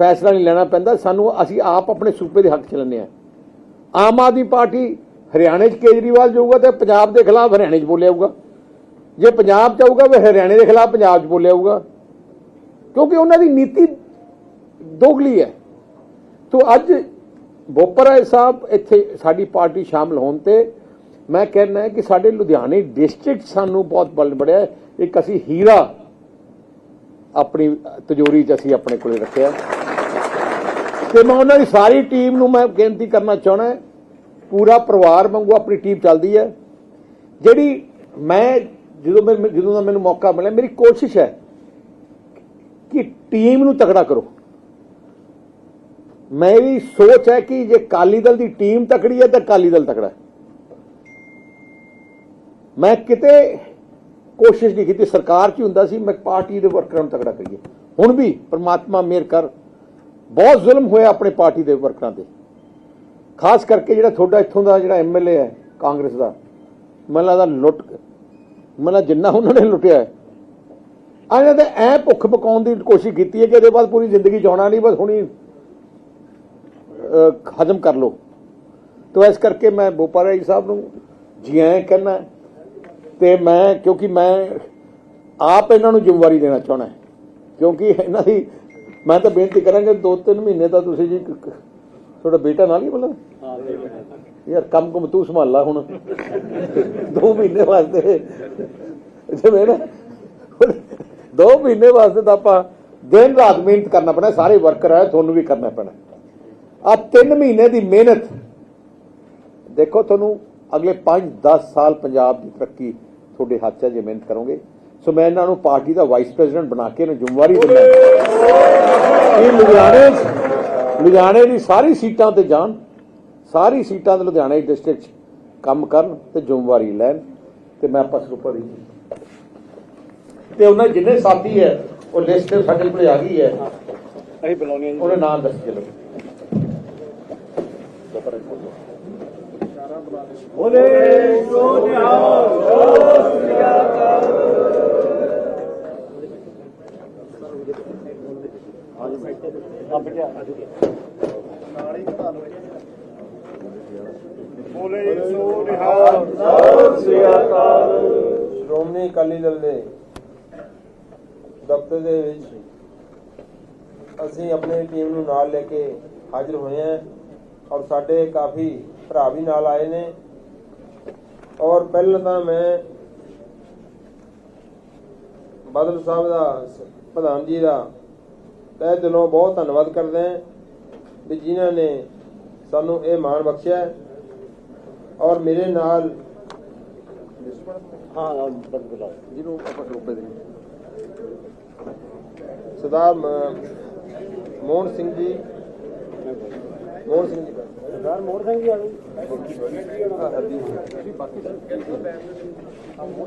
ਫੈਸਲਾ ਨਹੀਂ ਲੈਣਾ ਪੈਂਦਾ, ਸਾਨੂੰ ਅਸੀਂ ਆਪ ਆਪਣੇ ਸੂਬੇ ਦੇ ਹੱਕ ਚ ਲੈਂਦੇ ਆ ਆਮ ਆਦਮੀ ਪਾਰਟੀ ਹਰਿਆਣੇ 'ਚ ਕੇਜਰੀਵਾਲ ਜਾਊਗਾ ਤੇ ਪੰਜਾਬ ਦੇ ਖਿਲਾਫ ਹਰਿਆਣੇ 'ਚ ਬੋਲਿਆ ਹੋਊਗਾ ਜੇ ਪੰਜਾਬ 'ਚ ਆਊਗਾ, ਫਿਰ ਹਰਿਆਣੇ ਦੇ ਖਿਲਾਫ ਪੰਜਾਬ 'ਚ ਬੋਲਿਆ ਹੋਊਗਾ ਕਿਉਂਕਿ ਉਹਨਾਂ ਦੀ ਨੀਤੀ ਦੋਗਲੀ ਹੈ। ਤੋ ਅੱਜ ਬੋਪਰਾ ਸਾਹਿਬ ਇੱਥੇ ਸਾਡੀ ਪਾਰਟੀ ਸ਼ਾਮਲ ਹੋਣ ਤੇ ਮੈਂ ਕਹਿੰਦਾ ਕਿ ਸਾਡੇ ਲੁਧਿਆਣੇ ਡਿਸਟ੍ਰਿਕਟ ਸਾਨੂੰ ਬਹੁਤ ਬਲ ਬੜਿਆ ਇੱਕ ਅਸੀਂ ਹੀਰਾ ਆਪਣੀ ਤਜੋਰੀ 'ਚ ਅਸੀਂ ਆਪਣੇ ਕੋਲੇ ਰੱਖਿਆ। ਤੇ ਮੈਂ ਉਹਨਾਂ ਦੀ ਸਾਰੀ ਟੀਮ ਨੂੰ ਮੈਂ ਬੇਨਤੀ ਕਰਨਾ ਚਾਹਣਾ ਪੂਰਾ ਪਰਿਵਾਰ ਵਾਂਗੂ ਆਪਣੀ ਟੀਮ ਚੱਲਦੀ ਹੈ। ਜਿਹੜੀ ਮੈਂ ਜਦੋਂ ਮੈਂ ਜਦੋਂ ਦਾ ਮੈਨੂੰ ਮੌਕਾ ਮਿਲਿਆ, ਮੇਰੀ ਕੋਸ਼ਿਸ਼ ਹੈ ਕਿ ਟੀਮ ਨੂੰ ਤਕੜਾ ਕਰੋ। ਮੇਰੀ ਸੋਚ ਹੈ ਕਿ ਜੇ ਕਾਲੀ ਦਲ ਦੀ ਟੀਮ ਤਕੜੀ ਹੈ, ਤਾਂ ਕਾਲੀ ਦਲ ਤਕੜਾ ਹੈ। ਮੈਂ ਕਿਤੇ ਕੋਸ਼ਿਸ਼ ਨਹੀਂ ਕੀਤੀ, ਸਰਕਾਰ 'ਚ ਹੀ ਹੁੰਦਾ ਸੀ, ਮੈਂ ਪਾਰਟੀ ਦੇ ਵਰਕਰਾਂ ਨੂੰ ਤਕੜਾ ਕਰੀਏ। ਹੁਣ ਵੀ ਪ੍ਰਮਾਤਮਾ ਮਿਹਰ ਕਰ ਬਹੁਤ ਜ਼ੁਲਮ ਹੋਇਆ ਆਪਣੇ ਪਾਰਟੀ ਦੇ ਵਰਕਰਾਂ ਤੇ। ਖਾਸ ਕਰਕੇ ਜਿਹੜਾ ਤੁਹਾਡਾ ਇੱਥੋਂ ਦਾ ਜਿਹੜਾ ਐਮਐਲਏ ਹੈ, ਕਾਂਗਰਸ ਦਾ, ਮੈਨੂੰ ਲੱਗਦਾ ਲੁੱਟ ਮੈਨੂੰ ਜਿੰਨਾ ਉਹਨਾਂ ਨੇ ਲੁੱਟਿਆ ਹੈ। ਆ ਇਹਨਾਂ ਤੇ ਐ ਭੁੱਖ ਪਕਾਉਣ ਦੀ ਕੋਸ਼ਿਸ਼ ਕੀਤੀ ਹੈ ਕਿ ਇਹਦੇ ਬਾਅਦ ਪੂਰੀ ਜ਼ਿੰਦਗੀ ਜਿਉਣਾ ਨਹੀਂ, ਬਸ ਹੁਣੀ ਖਤਮ ਕਰ ਲਓ। ਤੋ ਇਸ ਕਰਕੇ ਮੈਂ ਬੋਪਾਰਾ ਜੀ ਸਾਹਿਬ ਨੂੰ ਜੀ ਆਇਆਂ ਕਹਿਣਾ ਤੇ ਮੈਂ, ਕਿਉਂਕਿ ਮੈਂ ਆਪ ਇਹਨਾਂ ਨੂੰ ਜ਼ਿੰਮੇਵਾਰੀ ਦੇਣਾ ਚਾਹਣਾ ਕਿਉਂਕਿ ਇਹਨਾਂ ਦੀ ਮੈਂ ਤਾਂ ਬੇਨਤੀ ਕਰਾਂਗਾ ਦੋ ਤਿੰਨ ਮਹੀਨੇ ਤਾਂ ਤੁਸੀਂ ਜੀ ਤੁਹਾਡਾ ਬੇਟਾ ਨਾਲ ਹੀ ਬੋਲਣਾ। ਯਾਰ ਕੰਮ ਕੁਮ ਤੂੰ ਸੰਭਾਲ ਲਾ ਹੁਣ। ਦੋ ਮਹੀਨੇ ਵਾਸਤੇ। ਜਿਵੇਂ ਨਾ, ਦੋ ਮਹੀਨੇ ਵਾਸਤੇ ਤਾਂ ਆਪਾਂ ਦਿਨ ਰਾਤ ਮਿਹਨਤ ਕਰਨਾ ਪੈਣਾ, ਸਾਰੇ ਵਰਕਰ ਹੈ ਤੁਹਾਨੂੰ ਵੀ ਕਰਨਾ ਪੈਣਾ। ਆ ਤਿੰਨ ਮਹੀਨੇ ਦੀ ਮਿਹਨਤ। ਦੇਖੋ ਤੁਹਾਨੂੰ ਅਗਲੇ 5-10 ਸਾਲ ਪੰਜਾਬ ਦੀ ਤਰੱਕੀ ਤੁਹਾਡੇ ਹੱਥ 'ਚ ਜੇ ਮਿਹਨਤ ਕਰੋਗੇ। ਸੋ ਮੈਂ ਇਹਨਾਂ ਨੂੰ ਪਾਰਟੀ ਦਾ ਵਾਈਸ ਪ੍ਰੈਜ਼ੀਡੈਂਟ ਬਣਾ ਕੇ ਇਹਨੂੰ ਜ਼ਿੰਮੇਵਾਰੀ ਦਿੰਦਾ ਇਹ ਲੁਧਿਆਣੇ ਲੁਧਿਆਣੇ ਦੀ ਸਾਰੀ ਸੀਟਾਂ ਤੇ ਜਾਣ ਸਾਰੀ ਸੀਟਾਂ ਤੇ ਲੁਧਿਆਣੇ ਡਿਸਟ੍ਰਿਕਟ 'ਚ ਕੰਮ ਕਰਨ ਤੇ ਜ਼ਿੰਮੇਵਾਰੀ ਲੈਣ ਤੇ ਮੈਂ ਆਪਾਂ ਸਰੂਪਾ ਦੀ ਤੇ ਉਹਨਾਂ ਦੇ ਜਿੰਨੇ ਸਾਥੀ ਹੈ ਉਹ ਲਿਸਟ ਸਾਡੇ ਕੋਲ ਆ ਗਈ ਹੈ ਅਸੀਂ ਬੁਲਾਉਣੀ ਉਹਨੇ ਨਾਮ ਦੱਸ ਚਲੋ ਬੋਲੇ ਸੋ ਨਿਹਾਲ ਬੋਲੇ ਸੋ ਨਿਹਾਲ ਸ਼੍ਰੋਮਣੀ ਅਕਾਲੀ ਦਲ ਦੇ ਦਫ਼ਤਰ ਦੇ ਵਿੱਚ ਅਸੀਂ ਆਪਣੀ ਟੀਮ ਨੂੰ ਨਾਲ ਲੈ ਕੇ ਹਾਜ਼ਰ ਹੋਏ ਹਾਂ ਔਰ ਸਾਡੇ ਕਾਫੀ ਭਰਾ ਵੀ ਨਾਲ ਆਏ ਨੇ। ਔਰ ਪਹਿਲਾਂ ਤਾਂ ਮੈਂ ਬਾਦਲ ਸਾਹਿਬ ਦਾ ਪ੍ਰਧਾਨ ਜੀ ਦਾ ਤਹਿ ਦਿਲੋਂ ਬਹੁਤ ਧੰਨਵਾਦ ਕਰਦਾ ਹਾਂ ਵੀ ਜਿਨ੍ਹਾਂ ਨੇ ਸਾਨੂੰ ਇਹ ਮਾਣ ਬਖਸ਼ਿਆ। ਔਰ ਮੇਰੇ ਨਾਲ ਹਾਂ ਜਿਹਨੂੰ ਆਪਾਂ ਦੇ ਸਰਦਾਰ ਮੋਹਨ ਸਿੰਘ ਜੀ। ਮੋਹਨ ਸਿੰਘ ਜੀ। ਸਰਦਾਰ ਮੋਹਨ ਸਿੰਘ ਜੀ ਆ ਗਏ।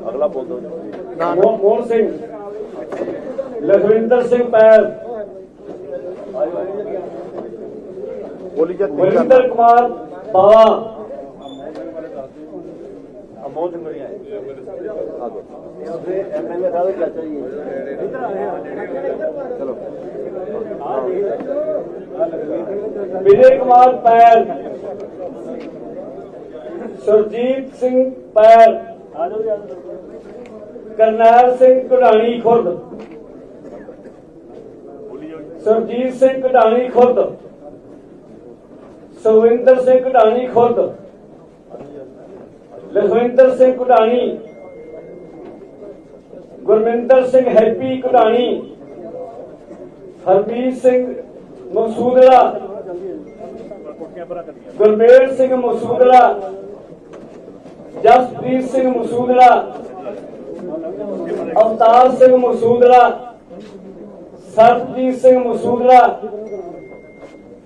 ਅਗਲਾ ਬੋਲ ਦੋ ਮੋਹਨ ਸਿੰਘ। ਲਖਵਿੰਦਰ ਸਿੰਘ ਪੈਰ ਬੋਲੀ ਜਾ ਵਰਿੰਦਰ ਕੁਮਾਰ ਬਾਵਾ। ਮੋਹਨ ਸਿੰਘ ਬੜੀ ਆਏ। ਐਮਐਲਏ ਸਾਹਿਬ ਚਾਚਾ ਜੀ ਇਧਰ ਆ ਚਲੋ। ਵਿਜੇ ਕੁਮਾਰ ਪੈਰ। ਸੁਰਜੀਤ ਸਿੰਘ ਪੈਰ। ਕਰਨੈਲ ਸਿੰਘ ਕਢਾਣੀ ਖੁਰਦ। ਸੁਰਜੀਤ ਸਿੰਘ ਕਢਾਣੀ ਖੁਰਦ। ਸੁਖਵਿੰਦਰ ਸਿੰਘ ਕਢਾਣੀ ਖੁਦ। ਲਖਵਿੰਦਰ ਸਿੰਘ ਕਢਾਣੀ ਗੁਰਮਿੰਦਰ ਸਿੰਘ ਹੈਪੀ ਕਢਾਣੀ ਹਰਬੀਰ ਸਿੰਘ ਮਸੂਦੜਾ ਗੁਰਮੇਲ ਸਿੰਘ ਮਸੂਦੜਾ ਜਸਪ੍ਰੀਤ ਸਿੰਘ ਮਸੂਦੜਾ ਅਵਤਾਰ ਸਿੰਘ ਮਸੂਦੜਾ ਸਰਬਜੀਤ ਸਿੰਘ ਮਸੂਦੜਾ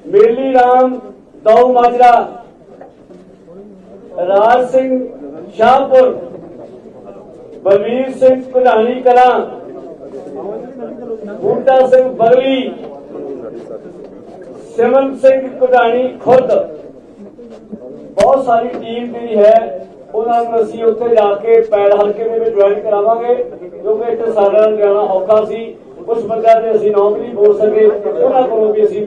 ਮੇਲੀ ਰਾਮ ਦੌ ਮਾਜਰਾ। ਰਾਜ ਸਿੰਘ ਸ਼ਾਹਪੁਰ। ਬਲਵੀਰ ਸਿੰਘ ਕਢਾਣੀ ਕਲਾਂ। ਬੂਟਾ ਸਿੰਘ ਬਗਲੀ ਸਿਮਨ ਸਿੰਘ ਕਢਾਣੀ ਖੁਰਦ। ਬਹੁਤ ਸਾਰੀ ਟੀਮ ਜਿਹੜੀ ਹੈ, ਉਹਨਾਂ ਨੂੰ ਅਸੀਂ ਉੱਥੇ ਜਾ ਕੇ ਪੈੜ ਹਲਕੇ ਦੇ ਵਿੱਚ ਜੁਆਇਨ ਕਰਾਵਾਂਗੇ ਕਿਉਂਕਿ ਇੱਥੇ ਸਾਡਾ ਜਾਣਾ ਔਖਾ ਸੀ। ਉਸ ਬੰਦਿਆਂ ਦੇ ਅਸੀਂ ਨੌਕਰੀ ਬੋਲ ਸਕੇ, ਉਹਨਾਂ ਕੋਲੋਂ ਵੀ ਅਸੀਂ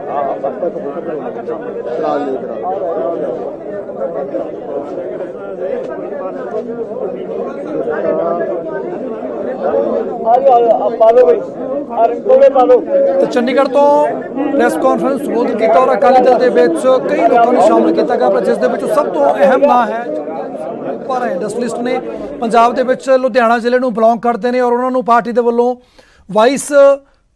ਤੇ ਚੰਡੀਗੜ੍ਹ ਤੋਂ ਪ੍ਰੈਸ ਕਾਨਫਰੰਸ ਸੰਬੋਧਨ ਕੀਤਾ ਔਰ ਅਕਾਲੀ ਦਲ ਦੇ ਵਿੱਚ ਕਈ ਲੋਕਾਂ ਨੂੰ ਸ਼ਾਮਲ ਕੀਤਾ ਗਿਆ, ਪਰ ਜਿਸ ਦੇ ਵਿੱਚ ਸਭ ਤੋਂ ਅਹਿਮ ਨਾਂ ਹੈ ਪਰ ਇੰਡਸਟਰੀਲਿਸਟ ਨੇ ਪੰਜਾਬ ਦੇ ਵਿੱਚ ਲੁਧਿਆਣਾ ਜ਼ਿਲ੍ਹੇ ਨੂੰ ਬਿਲੋਂਗ ਕਰਦੇ ਨੇ ਔਰ ਉਹਨਾਂ ਨੂੰ ਪਾਰਟੀ ਦੇ ਵੱਲੋਂ ਵਾਈਸ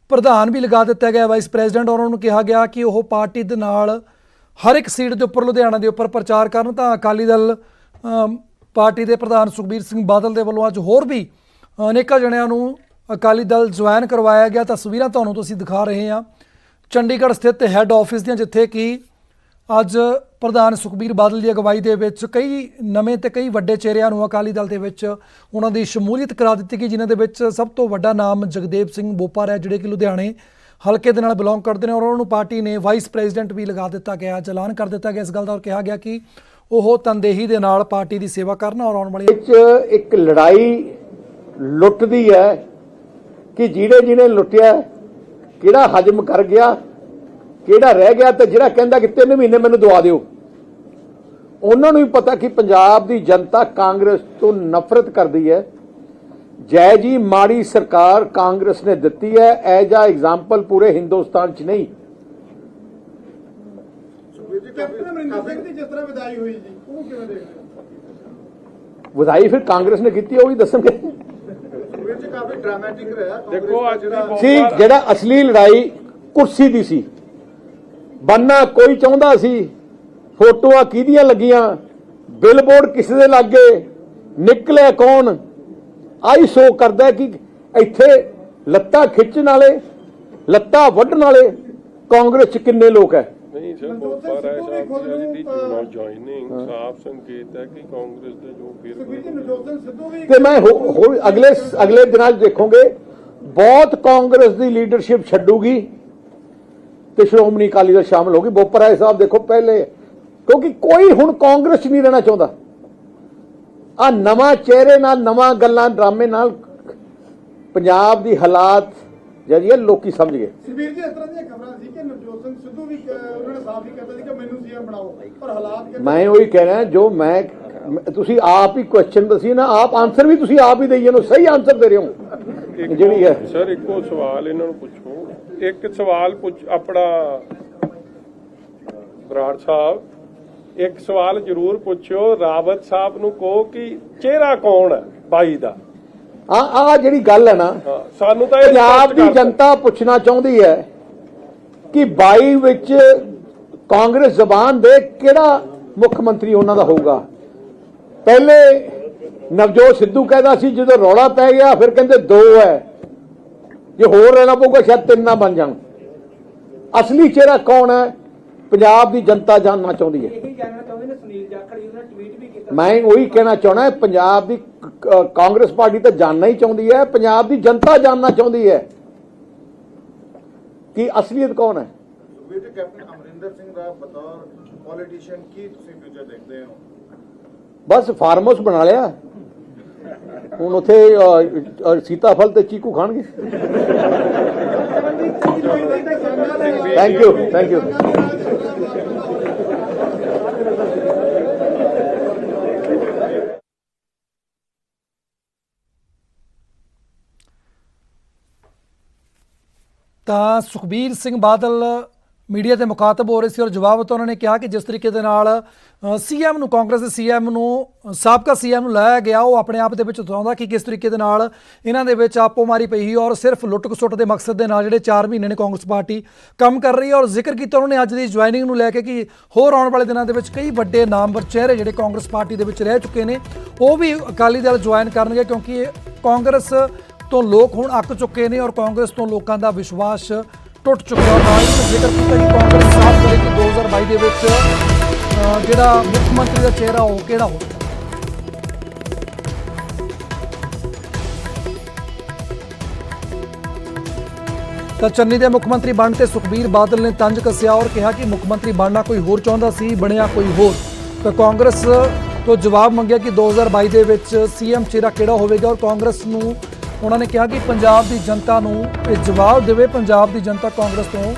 ਪ੍ਰਧਾਨ ਵੀ ਲਗਾ ਦਿੱਤਾ ਗਿਆ। ਵਾਈਸ ਪ੍ਰੈਜ਼ੀਡੈਂਟ ਔਰ ਉਹਨਾਂ ਨੂੰ ਕਿਹਾ ਗਿਆ ਕਿ ਉਹ ਪਾਰਟੀ ਦੇ ਨਾਲ ਹਰ ਇੱਕ ਸੀਟ ਦੇ ਉੱਪਰ ਲੁਧਿਆਣਾ ਦੇ ਉੱਪਰ ਪ੍ਰਚਾਰ ਕਰਨ। ਤਾਂ ਅਕਾਲੀ ਦਲ ਪਾਰਟੀ ਦੇ ਪ੍ਰਧਾਨ ਸੁਖਬੀਰ ਸਿੰਘ ਬਾਦਲ ਦੇ ਵੱਲੋਂ ਅੱਜ ਹੋਰ ਵੀ ਅਨੇਕਾਂ ਜਣਿਆਂ ਨੂੰ ਅਕਾਲੀ ਦਲ ਜੁਆਇਨ ਕਰਵਾਇਆ ਗਿਆ। ਤਸਵੀਰਾਂ ਤੁਹਾਨੂੰ ਤੁਸੀਂ ਦਿਖਾ ਰਹੇ ਹਾਂ। ਚੰਡੀਗੜ੍ਹ ਸਥਿਤ ਹੈੱਡ ਆਫਿਸ ਦੀਆਂ, ਜਿੱਥੇ ਕਿ ਅੱਜ ਪ੍ਰਧਾਨ ਸੁਖਬੀਰ ਬਾਦਲ ਦੀ ਅਗਵਾਈ ਦੇ ਵਿੱਚ ਕਈ ਨਵੇਂ ਤੇ ਕਈ ਵੱਡੇ ਚਿਹਰਿਆਂ ਨੂੰ ਅਕਾਲੀ ਦਲ ਦੇ ਵਿੱਚ ਉਹਨਾਂ ਦੀ ਸ਼ਮੂਲੀਅਤ ਕਰਾ ਦਿੱਤੀ ਗਈ, ਜਿਨ੍ਹਾਂ ਦੇ ਵਿੱਚ ਸਭ ਤੋਂ ਵੱਡਾ ਨਾਮ ਜਗਦੇਵ ਸਿੰਘ ਬੋਪਰ ਹੈ, ਜਿਹੜੇ ਕਿ ਲੁਧਿਆਣੇ ਹਲਕੇ ਦੇ ਨਾਲ ਬਿਲੋਂਗ ਕਰਦੇ ਨੇ ਔਰ ਉਹਨਾਂ ਨੂੰ ਪਾਰਟੀ ਨੇ ਵਾਈਸ ਪ੍ਰੈਜ਼ੀਡੈਂਟ ਵੀ ਲਗਾ ਦਿੱਤਾ ਗਿਆ ਚਲਾਨ ਕਰ ਦਿੱਤਾ ਗਿਆ। ਇਸ ਗੱਲ ਦਾ ਔਰ ਕਿਹਾ ਗਿਆ ਕਿ ਉਹ ਤਨਦੇਹੀ ਦੇ ਨਾਲ ਪਾਰਟੀ ਦੀ ਸੇਵਾ ਕਰਨ ਔਰ ਆਉਣ ਵਾਲੀ ਵਿੱਚ ਇੱਕ ਲੜਾਈ ਲੁੱਟਦੀ ਹੈ ਕਿ ਜਿਹੜੇ ਜਿਹਨੇ ਲੁੱਟਿਆ, ਕਿਹੜਾ ਹਜਮ ਕਰ ਗਿਆ? ਕਿਹੜਾ ਰਹਿ ਗਿਆ ਤੇ ਜਿਹੜਾ ਕਹਿੰਦਾ ਕਿ 3 ਮਹੀਨੇ ਮੈਨੂੰ ਦਵਾ ਦਿਓ? ਉਹਨਾਂ ਨੂੰ ਵੀ ਪਤਾ ਕਿ ਪੰਜਾਬ ਦੀ ਜਨਤਾ ਕਾਂਗਰਸ ਤੋਂ ਨਫ਼ਰਤ ਕਰਦੀ ਹੈ। ਜੈ ਜੀ ਮਾੜੀ ਸਰਕਾਰ ਕਾਂਗਰਸ ਨੇ ਦਿੱਤੀ ਹੈ। ਐਜ ਆ ਐਗਜ਼ਾਮਪਲ ਪੂਰੇ ਹਿੰਦੁਸਤਾਨ 'ਚ ਨਹੀਂ। ਕੈਪਟਨ ਅਮਰਿੰਦਰ ਸਿੰਘ ਦੀ ਜਿਸ ਤਰ੍ਹਾਂ ਵਿਦਾਈ ਹੋਈ ਜੀ। ਉਹ ਕਿਵੇਂ ਦੇਖਦੇ ਹੋ? ਵਧਾਈ ਫਿਰ ਕਾਂਗਰਸ ਨੇ ਕੀਤੀ ਉਹ ਵੀ ਦੱਸਣਗੇ। ਜੀ ਕਾਫੀ ਡਰਾਮੈਟਿਕ ਰਿਹਾ। ਦੇਖੋ ਅੱਜ ਦੀ ਸੀ ਜਿਹੜਾ ਅਸਲੀ ਲੜਾਈ ਕੁਰਸੀ ਦੀ ਸੀ। ਬੰਨਾ ਕੋਈ ਚਾਹੁੰਦਾ ਸੀ ਫੋਟੋਆਂ ਕਿਹਦੀਆਂ ਲੱਗੀਆਂ? ਬਿਲਬੋਰਡ ਕਿਸੇ ਦੇ ਲੱਗੇ? ਨਿਕਲਿਆ ਕੌਣ? ਆਈ ਸ਼ੋ ਕਰਦਾ ਕਿ ਇੱਥੇ ਲੱਤਾਂ ਖਿੱਚਣ ਵਾਲੇ ਲੱਤਾਂ ਵੱਢਣ ਵਾਲੇ ਕਾਂਗਰਸ ਚ ਕਿੰਨੇ ਲੋਕ ਹੈ ਨਹੀਂ ਸਰ ਨੂੰ, ਜੁਆਇਨਿੰਗ ਸਾਫ਼ ਸੰਕੇਤ ਕਿ ਕਾਂਗਰਸ ਦੇ ਜੋ ਫਿਰ ਤੇ ਮੈਂ ਅਗਲੇ ਅਗਲੇ ਦਿਨਾਂ 'ਚ ਦੇਖੋਗੇ ਬਹੁਤ ਕਾਂਗਰਸ ਦੀ ਲੀਡਰਸ਼ਿਪ ਛੱਡੂਗੀ। ਤੇ ਸ਼੍ਰੋਮਣੀ ਅਕਾਲੀ ਦਲ ਸ਼ਾਮਲ ਹੋਗੀ ਬੋਪਰਾਏ ਸਾਹਿਬ ਦੇਖੋ ਪਹਿਲੇ। ਕਿਉਂਕਿ ਕੋਈ ਹੁਣ ਕਾਂਗਰਸ ਨਹੀਂ ਰਹਿਣਾ ਚਾਹੁੰਦਾ। ਆ ਨਵਾਂ ਚਿਹਰੇ ਨਾਲ ਨਵਾਂ ਗੱਲਾਂ ਡਰਾਮੇ ਨਾਲ ਪੰਜਾਬ ਦੀ ਹਾਲਾਤ ਜਿਹੜੀ ਹੈ ਲੋਕੀ ਸਮਝ ਗਏ। ਸੁਖਬੀਰ ਜੀ ਇਸ ਤਰ੍ਹਾਂ ਦੀਆਂ ਖਬਰਾਂ ਸੀ ਕਿ ਨਵਜੋਤ ਸਿੰਘ ਸਿੱਧੂ ਵੀ ਉਹਨਾਂ ਨੇ ਸਾਫ਼ ਹੀ ਕਹਿਤਾ ਸੀ ਕਿ ਮੈਨੂੰ ਸੀਐਮ ਬਣਾਓ। ਪਰ ਹਾਲਾਤ ਕਹਿੰਦੇ ਮੈਂ ਉਹੀ ਕਹਿ ਰਿਹਾ ਜੋ ਮੈਂ ਤੁਸੀਂ ਆਪ ਹੀ ਕੁਐਸਚਨ ਦਸੀ ਨਾ ਆਪ ਆਨਸਰ ਵੀ ਤੁਸੀਂ ਆਪ ਹੀ ਦੇਈ ਜਾਂਦੇ ਹੋ ਸਹੀ ਆਨਸਰ ਦੇ ਰਹੇ ਹੋ। ਜਿਹੜੀ ਹੈ। ਸਰ ਇੱਕੋ ਸਵਾਲ ਇਹਨਾਂ ਨੂੰ ਪੁੱਛੋ। ਇੱਕ ਸਵਾਲ ਪੁੱਛ ਆਪਣਾ ਬਰਾੜ ਸਾਹਿਬ ਇੱਕ ਸਵਾਲ ਜ਼ਰੂਰ ਪੁੱਛਿਓ ਰਾਵਤ ਸਾਹਿਬ ਨੂੰ ਕਹੋ ਕਿ ਚਿਹਰਾ ਕੌਣ ਹੈ ਬਾਈ ਦਾ? ਆ ਆ ਜਿਹੜੀ ਗੱਲ ਹੈ ਨਾ ਸਾਨੂੰ ਤਾਂ ਪੰਜਾਬ ਦੀ। ਜਨਤਾ ਪੁੱਛਣਾ ਚਾਹੁੰਦੀ ਹੈ ਕਿ 22 ਵਿੱਚ ਕਾਂਗਰਸ ਜ਼ਬਾਨ ਦੇ ਕਿਹੜਾ ਮੁੱਖ ਮੰਤਰੀ ਉਹਨਾਂ ਦਾ ਹੋਊਗਾ? ਪਹਿਲੇ ਨਵਜੋਤ ਸਿੱਧੂ ਕਹਿੰਦਾ ਸੀ ਜਦੋਂ ਰੌਲਾ ਪੈ ਗਿਆ ਫਿਰ ਕਹਿੰਦੇ ਦੋ ਹੈ। ਜੇ ਹੋਰ ਰਹਿਣਾ ਪਊਗਾ ਸ਼ਾਇਦ ਤਿੰਨ ਨਾ ਬਣ ਜਾਣ। ਅਸਲੀ ਚਿਹਰਾ ਕੌਣ ਹੈ? ਪੰਜਾਬ ਦੀ ਜਨਤਾ ਜਾਣਨਾ ਚਾਹੁੰਦੀ ਹੈ। ਇਹੀ ਜਾਣਨਾ ਚਾਹੁੰਦੇ ਨੇ ਸੁਨੀਲ ਜਾਖੜ ਜੀ ਉਹਨਾਂ ਨੇ ਟਵੀਟ ਵੀ ਕੀਤਾ। ਮੈਂ ਉਹੀ ਕਹਿਣਾ ਚਾਹਣਾ ਪੰਜਾਬ ਦੀ ਕਾਂਗਰਸ ਪਾਰਟੀ ਤਾਂ ਜਾਣਨਾ ਹੀ ਚਾਹੁੰਦੀ ਹੈ ਪੰਜਾਬ ਦੀ ਜਨਤਾ ਜਾਣਨਾ ਚਾਹੁੰਦੀ ਹੈ ਕਿ ਅਸਲੀਅਤ ਕੌਣ ਹੈ। ਵੀਰ ਜੀ ਕੈਪਟਨ ਅਮਰਿੰਦਰ ਸਿੰਘ ਦਾ ਬਤੌਰ ਪੋਲੀਟੀਸ਼ੀਅਨ ਕੀ ਤੁਸੀਂ ਫਿਊਚਰ ਦੇਖਦੇ ਹੋ? ਬਸ ਫਾਰਮ ਹਾਊਸ ਬਣਾ ਲਿਆ। ਹੁਣ ਉੱਥੇ ਅ, ਅ, ਸੀਤਾਫਲ ਤੇ ਚੀਕੂ ਖਾਣਗੇ। ਥੈਂਕ ਯੂ ਥੈਂਕ ਯੂ ਤਾਂ ਸੁਖਬੀਰ ਸਿੰਘ ਬਾਦਲ ਮੀਡੀਆ ਤੇ ਮੁਖਾਤਬ ਹੋ ਰਹੇ ਸੀ ਔਰ ਜਵਾਬ ਤੋਂ ਉਹਨਾਂ ਨੇ ਕਿਹਾ ਕਿ ਜਿਸ ਤਰੀਕੇ ਦੇ ਨਾਲ ਸੀਐਮ ਨੂੰ ਕਾਂਗਰਸ ਦੇ ਸੀਐਮ ਨੂੰ ਅ, ਸਾਬਕਾ ਸੀਐਮ ਨੂੰ ਲਾਇਆ ਗਿਆ ਉਹ ਆਪਣੇ ਆਪ ਦੇ ਵਿੱਚ ਦਰਸਾਉਂਦਾ ਕਿ ਕਿਸ ਤਰੀਕੇ ਦੇ ਨਾਲ ਇਹਨਾਂ ਦੇ ਵਿੱਚ ਆਪੋ ਮਾਰੀ ਪਈ ਸੀ ਔਰ ਸਿਰਫ ਲੁੱਟ ਖਸੁੱਟ ਦੇ ਮਕਸਦ ਦੇ ਨਾਲ ਜਿਹੜੇ 4 ਮਹੀਨੇ ਨੇ ਕਾਂਗਰਸ ਪਾਰਟੀ ਕੰਮ ਕਰ ਰਹੀ ਹੈ ਔਰ ਜ਼ਿਕਰ ਕੀਤਾ ਉਹਨਾਂ ਨੇ ਅੱਜ ਦੀ ਜੁਆਇਨਿੰਗ ਨੂੰ ਲੈ ਕੇ ਕਿ ਹੋਰ ਆਉਣ ਵਾਲੇ ਦਿਨਾਂ ਦੇ ਵਿੱਚ ਕਈ ਵੱਡੇ ਨਾਮਵਰ ਚਿਹਰੇ ਜਿਹੜੇ ਕਾਂਗਰਸ ਪਾਰਟੀ ਦੇ ਵਿੱਚ ਰਹਿ ਚੁੱਕੇ ਨੇ ਉਹ ਵੀ ਅਕਾਲੀ ਦਲ ਜੁਆਇਨ ਕਰਨਗੇ ਕਿਉਂਕਿ ਕਾਂਗਰਸ ਤੋਂ ਲੋਕ ਹੁਣ ਅੱਕ ਚੁੱਕੇ ਨੇ ਔਰ ਕਾਂਗਰਸ ਤੋਂ ਲੋਕਾਂ ਦਾ ਵਿਸ਼ਵਾਸ ਟੁੱਟ ਚੁੱਕਿਆ ਔਰ ਨਾਲ ਜ਼ਿਕਰ ਕੀਤਾ ਕਿ ਕਾਂਗਰਸ ਸਾਫ਼ ਕਰੇ ਕਿ 2022 ਦੇ ਵਿੱਚ ਜਿਹੜਾ ਮੁੱਖ ਮੰਤਰੀ ਦਾ ਚਿਹਰਾ ਉਹ ਕਿਹੜਾ ਹੋਵੇ ਤਾਂ ਚੰਨੀ ਦੇ ਮੁੱਖ ਮੰਤਰੀ ਬਣ ਤੇ ਸੁਖਬੀਰ ਬਾਦਲ ਨੇ ਤੰਜ ਕੱਸਿਆ ਔਰ ਕਿਹਾ ਕਿ ਮੁੱਖ ਮੰਤਰੀ ਬਣਨਾ ਕੋਈ ਹੋਰ ਚਾਹੁੰਦਾ ਸੀ, ਬਣਿਆ ਕੋਈ ਹੋਰ। ਤਾਂ ਕਾਂਗਰਸ ਤੋਂ ਜਵਾਬ ਮੰਗਿਆ ਕਿ 2022 ਦੇ ਵਿੱਚ ਸੀਐਮ ਚਿਹਰਾ ਕਿਹੜਾ ਹੋਵੇਗਾ ਔਰ ਕਾਂਗਰਸ ਨੂੰ ਉਹਨਾਂ ਨੇ ਕਿਹਾ ਕਿ ਪੰਜਾਬ ਦੀ ਜਨਤਾ ਨੂੰ ਇਹ ਜਵਾਬ ਦੇਵੇ, ਪੰਜਾਬ ਦੀ ਜਨਤਾ ਕਾਂਗਰਸ ਤੋਂ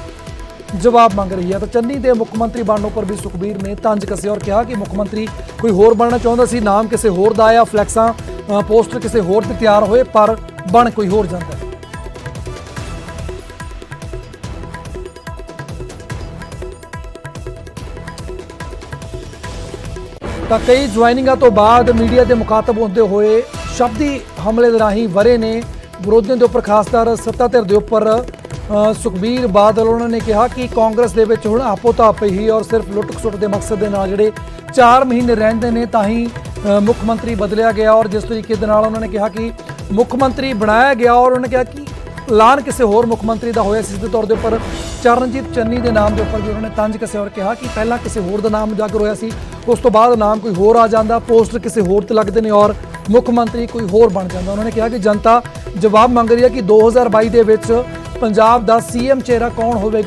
ਜਵਾਬ ਮੰਗ ਰਹੀ ਹੈ। ਤਾਂ ਚੰਨੀ ਦੇ ਮੁੱਖ ਮੰਤਰੀ ਬਣਨ ਉੱਪਰ ਵੀ ਸੁਖਬੀਰ ਨੇ ਤੰਜ ਕੱਸਿਆ ਔਰ ਕਿਹਾ ਕਿ ਮੁੱਖ ਮੰਤਰੀ ਕੋਈ ਹੋਰ ਬਣਨਾ ਚਾਹੁੰਦਾ ਸੀ, ਨਾਮ ਕਿਸੇ ਹੋਰ ਦਾ ਆਇਆ, ਫਲੈਕਸਾਂ ਪੋਸਟਰ ਕਿਸੇ ਹੋਰ ਤੇ ਤਿਆਰ ਹੋਏ, ਪਰ ਬਣ ਕੋਈ ਹੋਰ ਜਾਂਦਾ। ਤਾਂ ਕਈ ਜੁਆਇਨਿੰਗਾਂ ਤੋਂ ਬਾਅਦ ਮੀਡੀਆ ਦੇ ਮੁਖਾਤਬ ਹੁੰਦੇ ਹੋਏ ਸ਼ਬਦੀ ਹਮਲੇ ਦੇ ਰਾਹੀਂ ਵਰੇ ਨੇ ਵਿਰੋਧੀਆਂ ਦੇ ਉੱਪਰ, ਖਾਸ ਤੌਰ ਸੱਤਾ ਧਿਰ ਦੇ ਉੱਪਰ ਸੁਖਬੀਰ ਬਾਦਲ। ਉਹਨਾਂ ਨੇ ਕਿਹਾ ਕਿ ਕਾਂਗਰਸ ਦੇ ਵਿੱਚ ਹੁਣ ਆਪੋ ਤਾਪ ਹੀ ਔਰ ਸਿਰਫ ਲੁੱਟ ਖਸੁੱਟ ਦੇ ਮਕਸਦ ਦੇ ਨਾਲ ਜਿਹੜੇ 4 ਮਹੀਨੇ ਰਹਿੰਦੇ ਨੇ, ਤਾਂ ਹੀ ਮੁੱਖ ਮੰਤਰੀ ਬਦਲਿਆ ਗਿਆ ਔਰ ਜਿਸ ਤਰੀਕੇ ਦੇ ਨਾਲ ਉਹਨਾਂ ਨੇ ਕਿਹਾ ਕਿ ਮੁੱਖ ਮੰਤਰੀ ਬਣਾਇਆ ਗਿਆ ਔਰ ਉਹਨਾਂ ਨੇ ਕਿਹਾ ਕਿ ਐਲਾਨ ਕਿਸੇ ਹੋਰ ਮੁੱਖ ਮੰਤਰੀ ਦਾ ਹੋਇਆ ਸੀ ਸਿੱਧੇ ਤੌਰ ਦੇ ਉੱਪਰ ਚਰਨਜੀਤ ਚੰਨੀ ਦੇ ਨਾਮ ਦੇ ਉੱਪਰ ਵੀ ਉਹਨਾਂ ਨੇ ਤੰਜ ਕੱਸਿਆ ਔਰ ਕਿਹਾ ਕਿ ਪਹਿਲਾਂ ਕਿਸੇ ਹੋਰ ਦਾ ਨਾਮ ਉਜਾਗਰ ਹੋਇਆ ਸੀ, ਉਸ ਤੋਂ ਬਾਅਦ ਨਾਮ ਕੋਈ ਹੋਰ ਆ ਜਾਂਦਾ ਪੋਸਟਰ ਕਿਸੇ ਹੋਰ ਤੇ ਲੱਗਦੇ ਨੇ ਔਰ ਮੁੱਖ ਮੰਤਰੀ ਕੋਈ ਹੋਰ ਬਣ ਜਾਂਦਾ। ਉਹਨਾਂ ਨੇ ਕਿਹਾ ਕਿ ਜਨਤਾ ਜਵਾਬ ਮੰਗ ਰਹੀ ਹੈ ਕਿ 2022 ਦੇ ਵਿੱਚ ਪੰਜਾਬ ਦਾ ਸੀਐਮ ਚਿਹਰਾ ਕੌਣ ਹੋਵੇਗਾ?